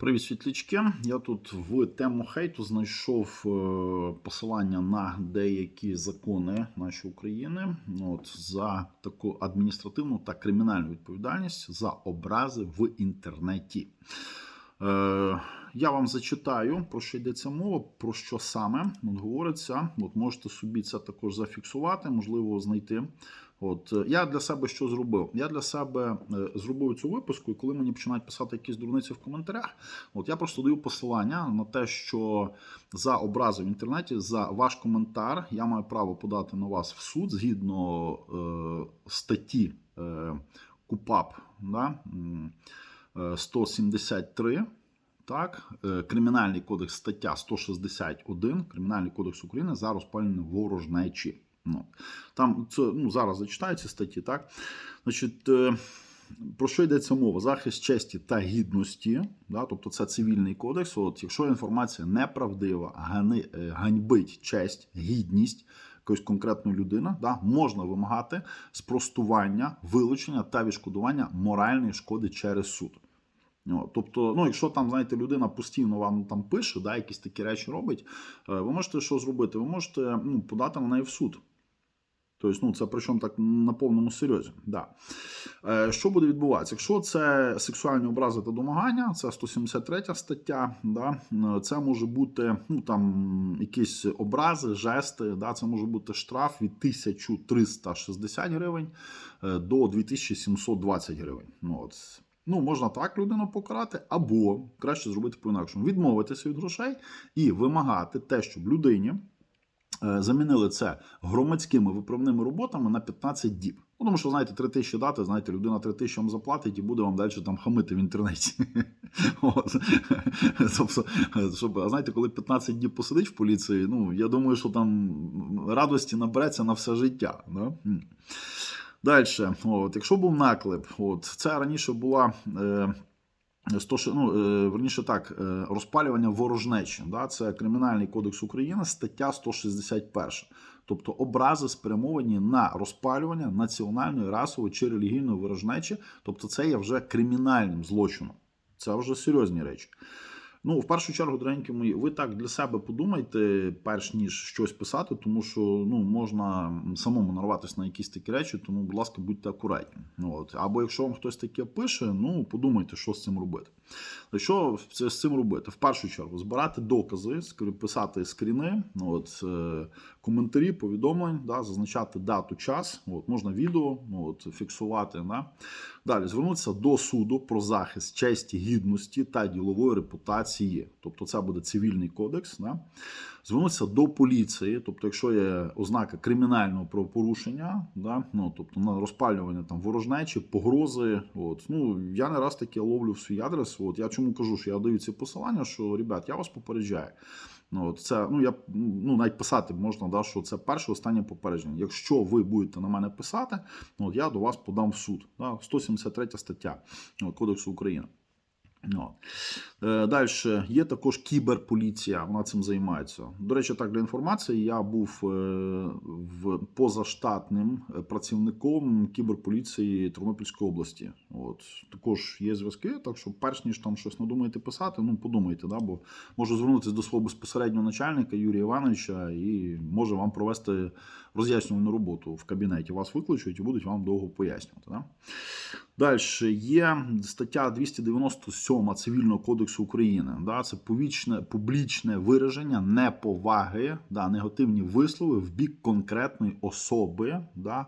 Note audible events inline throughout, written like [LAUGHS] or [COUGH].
Привіт, світлячки. Я тут в тему хейту знайшов е, посилання на деякі закони нашої України от, за таку адміністративну та кримінальну відповідальність за образи в інтернеті. Е, я вам зачитаю, про що йдеться мова, про що саме от, говориться. От можете собі це також зафіксувати, можливо, знайти. От е, я для себе що зробив? Я для себе е, зробив цю випуску, і коли мені починають писати якісь дурниці в коментарях, от я просто даю посилання на те, що за образи в інтернеті, за ваш коментар, я маю право подати на вас в суд згідно е, статті е, КУПАП да, е, 173. Так, е, Кримінальний кодекс стаття 161 Кримінальний кодекс України за розпалення ворожнечі. Ну, там це ну, зараз зачитаю ці статті, так? Значить, е, про що йдеться мова? Захист честі та гідності, да? тобто це цивільний кодекс. От, якщо інформація неправдива, е, ганьбить честь, гідність якоїсь конкретної людини, да? можна вимагати спростування, вилучення та відшкодування моральної шкоди через суд. Тобто, ну, якщо там, знаєте, людина постійно вам там пише, да, якісь такі речі робить, е, ви можете що зробити? Ви можете ну, подати на неї в суд. Тобто, ну, це причому так на повному серйозі. Да. Е, Що буде відбуватися? Якщо це сексуальні образи та домагання, це 173 стаття, да, е, це може бути ну, там, якісь образи, жести, да, це може бути штраф від 1360 гривень до 2720 гривень. Ну, от. Ну, можна так людину покарати, або краще зробити по-інакшому: відмовитися від грошей і вимагати те, щоб людині е, замінили це громадськими виправними роботами на 15 діб. Ну, тому що, знаєте, 3 тисячі дати, знаєте, людина 3 тисячі вам заплатить і буде вам далі там хамити в інтернеті. [LAUGHS] Тобто, щоб, а знаєте, коли 15 діб посидить в поліції, ну, я думаю, що там радості набереться на все життя. Да? Далі, от, якщо був наклеп, от, це раніше була. Е, 100, ну, е, верніше так, е, розпалювання ворожнечі. Да? Це Кримінальний кодекс України, стаття 161. Тобто образи спрямовані на розпалювання національної, расової чи релігійної ворожнечі. Тобто це є вже кримінальним злочином. Це вже серйозні речі. Ну, в першу чергу, дорогенькі мої, ви так для себе подумайте, перш ніж щось писати, тому що ну, можна самому нарватися на якісь такі речі, тому, будь ласка, будьте акуратні. От. Або якщо вам хтось таке пише, ну подумайте, що з цим робити. Що це з цим робити? В першу чергу збирати докази, писати скріни, ну, от, е, коментарі, повідомлень, да, зазначати дату, час, от, можна відео ну, от, фіксувати. Да. Далі звернутися до суду про захист честі, гідності та ділової репутації. Тобто це буде цивільний кодекс. Да. Звернутися до поліції, тобто, якщо є ознака кримінального правопорушення, да, ну, тобто на розпалювання там ворожнечі, погрози. От, ну, я не раз таке ловлю в свій адрес. От, я чому кажу, що я даю ці посилання, що, ребят, я вас попереджаю. Ну, от це, ну, я, ну, навіть писати можна, да, що це перше останнє попередження. Якщо ви будете на мене писати, ну, от я до вас подам в суд. Да, 173 стаття ну, Кодексу України. Ну, Е, Далі є також кіберполіція, вона цим займається. До речі, так для інформації, я був е, в позаштатним працівником кіберполіції Тернопільської області. От також є зв'язки, так що, перш ніж там щось надумаєте писати, ну подумайте, да, бо можу звернутися до свого безпосереднього начальника Юрія Івановича і може вам провести роз'яснювальну роботу в кабінеті. Вас викличуть і будуть вам довго пояснювати. Да? Далі є стаття 297 Цивільного кодексу України. Да, це публічне, публічне вираження неповаги, да, негативні вислови в бік конкретної особи, да,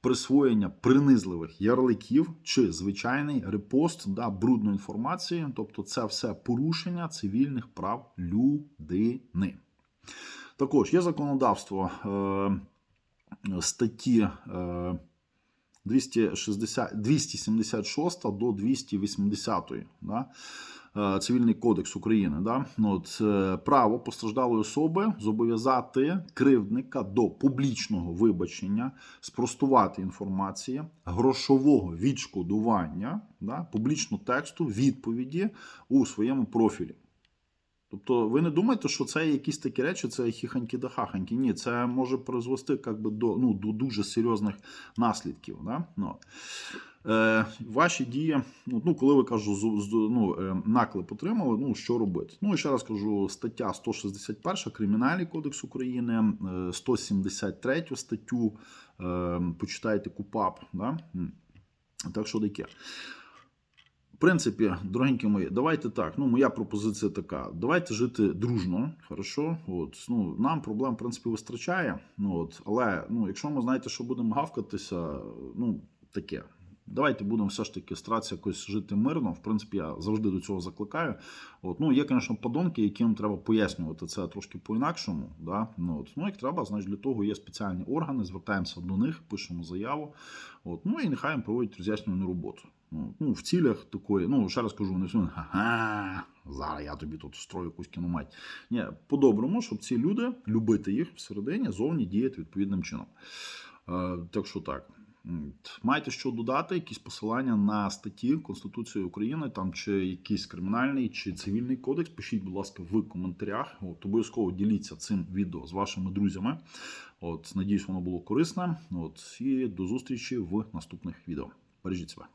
присвоєння принизливих ярликів чи звичайний репост да, брудної інформації. Тобто, це все порушення цивільних прав людини. Також є законодавство е, статті. Е, 260, 276 до 280 да, е, Цивільний кодекс України. Да, от, е, право постраждалої особи зобов'язати кривдника до публічного вибачення, спростувати інформації, грошового відшкодування, да, публічного тексту, відповіді у своєму профілі. Тобто, ви не думаєте, що це якісь такі речі, це хіханьки да хаханьки. Ні, це може призвести как би, до, ну, до дуже серйозних наслідків. Да? Ну, е, ваші дії, ну, ну коли ви кажу, з, ну, е, наклеп отримали, ну що робити? Ну ще раз кажу, стаття 161 Кримінальний кодекс України, е, 173 статтю. Е, почитайте КУПАП. Да? Так що таке. В принципі, дорогенькі мої, давайте так. Ну, моя пропозиція така: давайте жити дружно, хорошо. От, ну, нам проблем, в принципі, вистачає. Ну, от, але ну, якщо ми знаєте, що будемо гавкатися, ну, таке. Давайте будемо все ж таки старатися якось жити мирно. В принципі, я завжди до цього закликаю. От, ну, є, звісно, подонки, яким треба пояснювати це трошки по-інакшому. Да? Ну, от, ну, як треба, значить, для того є спеціальні органи, звертаємося до них, пишемо заяву. От, ну і нехай їм проводять роз'яснювальну роботу. Ну, ну, в цілях такої, ну, ще раз кажу, вони всі, ага, зараз я тобі тут устрою якусь кіномать. Ні, по-доброму, щоб ці люди, любити їх всередині, зовні діяти відповідним чином. Е, так що так. Маєте що додати, якісь посилання на статті Конституції України, там чи якийсь кримінальний чи цивільний кодекс, пишіть, будь ласка, в коментарях. От, обов'язково діліться цим відео з вашими друзями. От, надіюсь, воно було корисне. От, і до зустрічі в наступних відео. Бережіть себе.